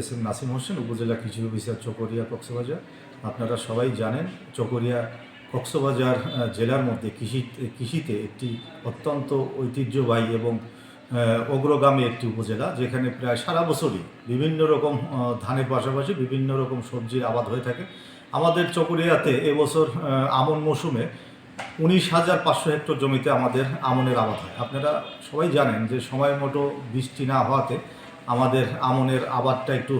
S M Nasim Hossain উপজেলা কৃষি officer Chakaria Cox's Bazar. আপনারা সবাই জানেন চকরিয়া কক্সবাজার জেলার মধ্যে কৃষি, কৃষিতে একটি অত্যন্ত ঐতিহ্যবাহী এবং অগ্রগামী একটি উপজেলা, যেখানে প্রায় সারা বছরই বিভিন্ন রকম ধানের পাশাপাশি বিভিন্ন রকম সবজির আবাদ হয়ে থাকে। আমাদের চকরিয়াতে এবছর আমন মৌসুমে উনিশ হাজার পাঁচশো হেক্টর জমিতে আমাদের আমনের আবাদ হয়। আপনারা সবাই জানেন যে সময় মতো বৃষ্টি না হওয়াতে আমাদের আমনের আবাদটা একটু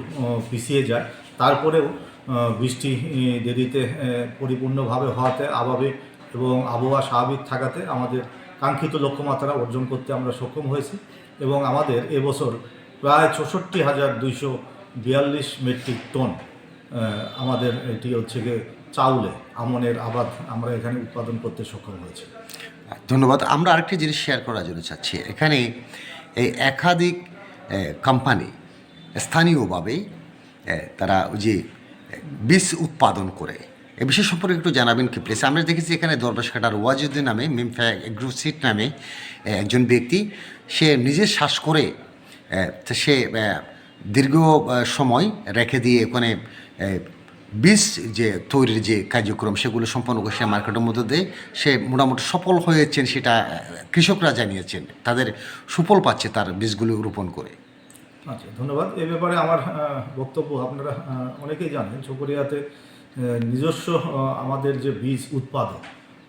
পিছিয়ে যায়। তারপরেও বৃষ্টি দেরিতে পরিপূর্ণভাবে হওয়াতে, আবাবে এবং আবহাওয়া স্বাভাবিক থাকাতে আমাদের কাঙ্ক্ষিত লক্ষ্যমাত্রা অর্জন করতে আমরা সক্ষম হয়েছি এবং আমাদের এবছর প্রায় চৌষট্টি হাজার দুইশো বিয়াল্লিশ মেট্রিক টন আমাদের এটি হচ্ছে গিয়ে চাউলে আমনের আবাদ আমরা এখানে উৎপাদন করতে সক্ষম হয়েছি। ধন্যবাদ। আমরা আরেকটি জিনিস শেয়ার করার জন্য চাচ্ছি। এখানে এই একাধিক কোম্পানি স্থানীয়ভাবে তারা ওই যে বীজ উৎপাদন করে। এ বিষয় সম্পর্কে একটু জানাবেন কি প্লিজ আমরা দেখেছি এখানে দরবেশকাটার ওয়াজুদ্দিন নামে, মিমফা এগ্রোসিট নামে একজন ব্যক্তি। সে নিজের শ্বাস করে সে দীর্ঘ সময় রেখে দিয়ে ওখানে বীজ যে তৈরির যে কার্যক্রম, সেগুলো সম্পন্ন করে সে মার্কেটের মধ্যে দিয়ে সে মোটামুটি সফল হয়েছেন সেটা কৃষকরা জানিয়েছেন। তাদের সুফল পাচ্ছে তার বীজগুলো রোপণ করে। আচ্ছা ধন্যবাদ। এ ব্যাপারে আমার বক্তব্য আপনারা অনেকেই জানেন, চকরিয়াতে নিজস্ব আমাদের যে বীজ উৎপাদক,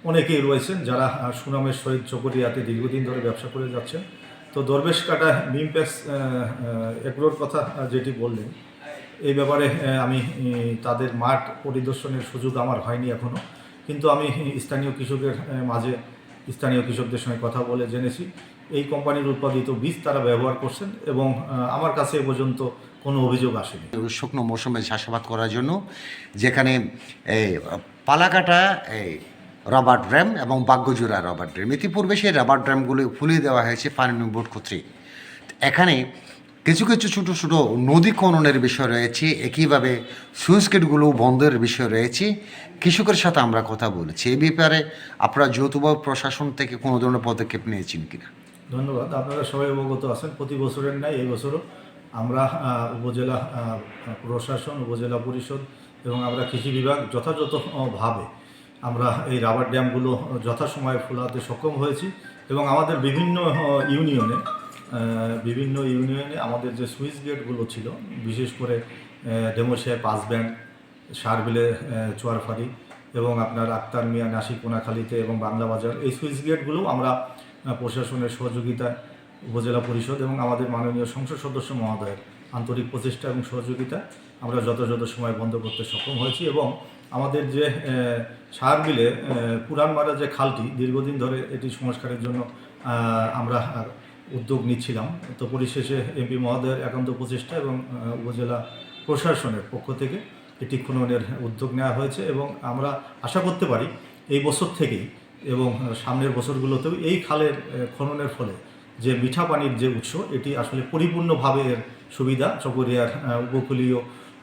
অনেকেই রয়েছেন যারা সুনামের সহিত চকরিয়াতে দীর্ঘদিন ধরে ব্যবসা করে যাচ্ছেন। তো দরবেশ কাটা মিমপ্যাক্স এগুলোর কথা যেটি বললেন এই ব্যাপারে আমি তাদের মাঠ পরিদর্শনের সুযোগ আমার হয়নি এখনও কিন্তু আমি স্থানীয় কৃষকের মাঝে স্থানীয় কৃষকদের সঙ্গে কথা বলে জেনেছি। এই কোম্পানির উৎপাদিত বীজ তারা ব্যবহার করছেন এবং আমার কাছে এ পর্যন্ত কোনো অভিযোগ আসেনি। শুকনো মৌসুমে চাষাবাদ করার জন্য যেখানে পালাকাটা রবার ড্যাম এবং বাগ্যজোড়া রবার ড্যাম ইতিপূর্বে সেই রবার ড্যামগুলো ফুলিয়ে দেওয়া হয়েছে পানি বোর্ড কর্তৃক। এখানে কিছু কিছু ছোটো ছোটো নদী খননের বিষয় রয়েছে, একইভাবে সুইচ গেটগুলো বন্ধের বিষয় রয়েছে। কৃষকের সাথে আমরা কথা বলেছি। এই ব্যাপারে আপনারা যৌথভাবে প্রশাসন থেকে কোনো ধরনের পদক্ষেপ নিয়েছেন কিনা? ধন্যবাদ। আপনারা সবাই অবগত আছেন। প্রতি বছরের ন্যায় এই বছরও আমরা উপজেলা প্রশাসন, উপজেলা পরিষদ এবং আমরা কৃষি বিভাগ যথাযথভাবে আমরা এই রাবার ড্যামগুলো যথাসময়ে ফোলাতে সক্ষম হয়েছি এবং আমাদের বিভিন্ন ইউনিয়নে বিভিন্ন ইউনিয়নে আমাদের যে সুইচ গেটগুলো ছিল বিশেষ করে ডেমোশিয়া পাঁচ ব্যান্ড সারবিলে চুয়ারফারি এবং আপনার আক্তার মিয়া নাসিক কোনাখালীতে এবং বাংলা বাজার এই সুইচ গেটগুলো আমরা প্রশাসনের সহযোগিতায় উপজেলা পরিষদ এবং আমাদের মাননীয় সংসদ সদস্য মহোদয়ের আন্তরিক প্রচেষ্টা এবং সহযোগিতা আমরা যথাযথ সময় বন্ধ করতে সক্ষম হয়েছি এবং আমাদের যে সার আহ, পুরানমারা যে খালটি দীর্ঘদিন ধরে এটি সংস্কারের জন্য আমরা উদ্যোগ নিচ্ছিলাম। তো পরিশেষে এমপি মহোদয়ের একান্ত প্রচেষ্টা এবং উপজেলা প্রশাসনের পক্ষ থেকে এটি খননের উদ্যোগ নেওয়া হয়েছে এবং আমরা আশা করতে পারি এই বছর থেকেই এবং সামনের বছরগুলোতেও এই খালের খননের ফলে যে মিঠা পানির যে উৎস এটি আসলে পরিপূর্ণভাবে এর সুবিধা চকরিয়ার উপকূলীয়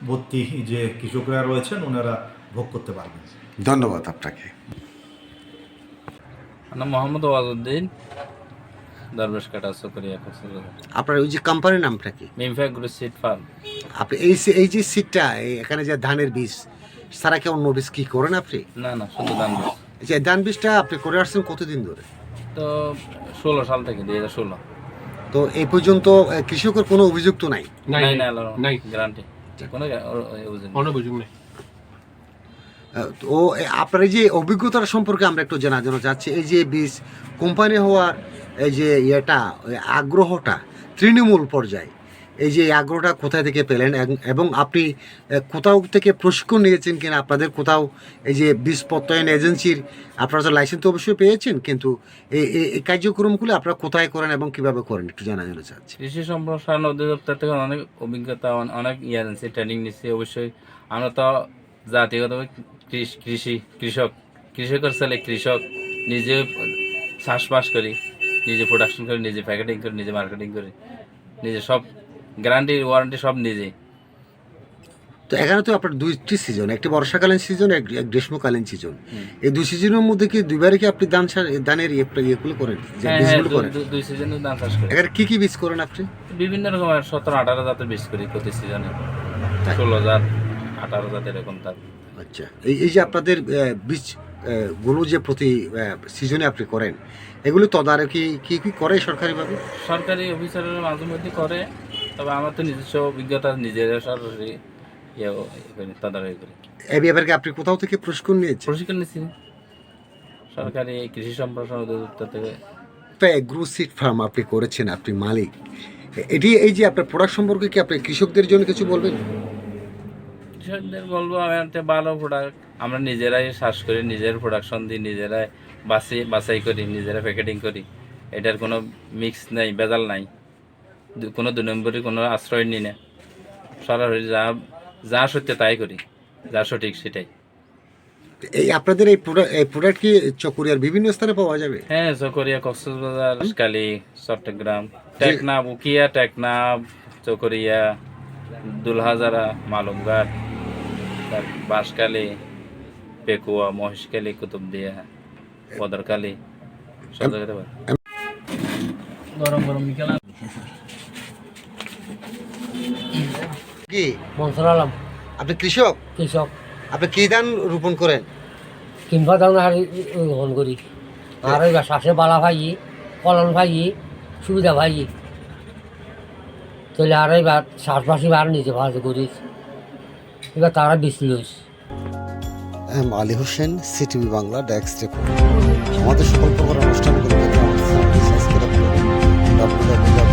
বর্তী যে কৃষকরা রয়েছেন ওনারা ভোগ করতে পারবেন। ধন্যবাদ আপনাকে। মোহাম্মদ ওয়াজউদ্দিন। দরবেশ কাটা সুকরিয়া কক্সবাজার আপনার ওই যে কোম্পানির নামটা কি? মিমফ্যাক গ্রুপ সিট ফার্ম আপনি এই এই যে সিটটা এখানে যে ধানের বীজ সারা কি অন্য বীজ কি করেন আপনি? না না শুধু দান বীজ। এই যে ধান বীজটা আপনি করে আসছেন কতদিন ধরে? তো ষোলো সাল থেকে দুই হাজার ষোলো। তো এই পর্যন্ত আহ, কৃষকের কোনো অভিযোগ তো নাই নাই নাই নাই নাই। গ্যারান্টি। কোনো অভিযোগ নেই। তো আপনার এই যে অভিজ্ঞতার সম্পর্কে আমরা একটু জানার জন্য চাচ্ছি, এই যে বীজ কোম্পানি হওয়ার এই যে ইয়েটা আগ্রহটা তৃণমূল পর্যায়ে, এই যে আগ্রহটা কোথায় থেকে পেলেন এবং- আপনি কোথাও থেকে প্রশিক্ষণ নিয়েছেন কিনা, আপনাদের কোথাও এই যে বীজ প্রত্যয়ন এজেন্সির, আপনারা তো লাইসেন্স তো অবশ্যই পেয়েছেন, কিন্তু এই কার্যক্রমগুলো আপনারা কোথায় করেন এবং কীভাবে করেন, একটু জানা জন্য চাচ্ছি। কৃষি সম্প্রসারণ অধিদপ্তর থেকে অনেক অভিজ্ঞতা অনেক ইয়ে ট্রেনিং নিচ্ছি, অবশ্যই। আমরা তো জাতিগতভাবে কৃষ- কৃষি কৃষক কৃষকের ছেলে কৃষক নিজে চাষবাস করি নিজে প্রোডাকশন করি নিজে প্যাকেটিং করি নিজে মার্কেটিং করি নিজে সব গ্যারান্টি ওয়ারেন্টি সব নিজে। তো এখানে তো আপনার দুইটি সিজন একটি বর্ষাকালীন সিজন এক গ্রীষ্মকালীন সিজন এই দুই সিজনের মধ্যে কি দুইবারে কি আপনি ধান ধানের ইয়ে ইয়েগুলো করেন? যে হ্যাঁ হ্যাঁ করেন? দুই সিজনে ধান চাষ করি। এখানে কি কি বীজ করেন আপনি? বিভিন্ন রকমের সতেরো আঠারো জাতের বীজ করি প্রতি সিজনে ষোলো জাত। আঠারো জাত এরকম তার। আচ্ছা এই এই যে আপনাদের বীজগুলো যে প্রতি সিজনে আপনি করেন এগুলো তদারকি কি কি করে সরকারিভাবে? সরকারি অফিসারের মাঝে মধ্যে করে তবে আমার তো নিজস্ব অভিজ্ঞতা নিজেরা সরাসরি তদারকি করি। এই ব্যাপারে কি আপনি কোথাও থেকে প্রশিক্ষণ নিয়েছেন? প্রশিক্ষণ নিচ্ছি সরকারি কৃষি সম্প্রসারণ অধিদপ্তর থেকে। তো এগ্রো সিড ফার্ম আপনি করেছেন আপনি মালিক। এটি এই যে আপনার প্রোডাক্ট সম্পর্কে কি আপনি কৃষকদের জন্য কিছু বলবেন? কৃষকদের বলব আমার একটা ভালো প্রোডাক্ট আমরা নিজেরাই শ্বাস করি নিজের প্রোডাকশন দিই নিজেরাই বাসি বাছাই করি নিজেরা প্যাকেটিং করি। এটার কোনো মিক্স নেই ভেজাল নাই। কোনো দু নম্বরই কোনো আশ্রয় নিই না। সরাসরি যা যা সত্য তাই করি যা সঠিক সেটাই। এই আপনাদের এই প্রোডাক্ট এই প্রোডাক্ট কি চকুরিয়ার বিভিন্ন স্থানে পাওয়া যাবে? হ্যাঁ চকরিয়া কক্সবাজার কালী চট্টগ্রাম। টেকনাফ উকিয়া টেকনাফ চকরিয়া দুলহাজারা মালুমঘাট। তার বাঁশখালী পেকুয়া মহেশখালী কুতুবদিয়া বদরকালী সব জায়গাতে পাই। গরম গরম বিকেল। কি? মনসুর আলম। আপনি কৃষক? কৃষক। আপনি কি ধান রোপণ করেন? কিনবা ধান আর গ্রহণ করি। আর ওই শ্বাসে বালা ভাই কলন ভাই সুবিধা ভাই তাহলে আর এবার শ্বাসবাসী বার নিজে ভাজ করিস। এবার তারা লইস M Ali Hossain, CTV Bangla desk report. আমাদের সকল প্রকার অনুষ্ঠানগুলো সাবস্ক্রাইব করুন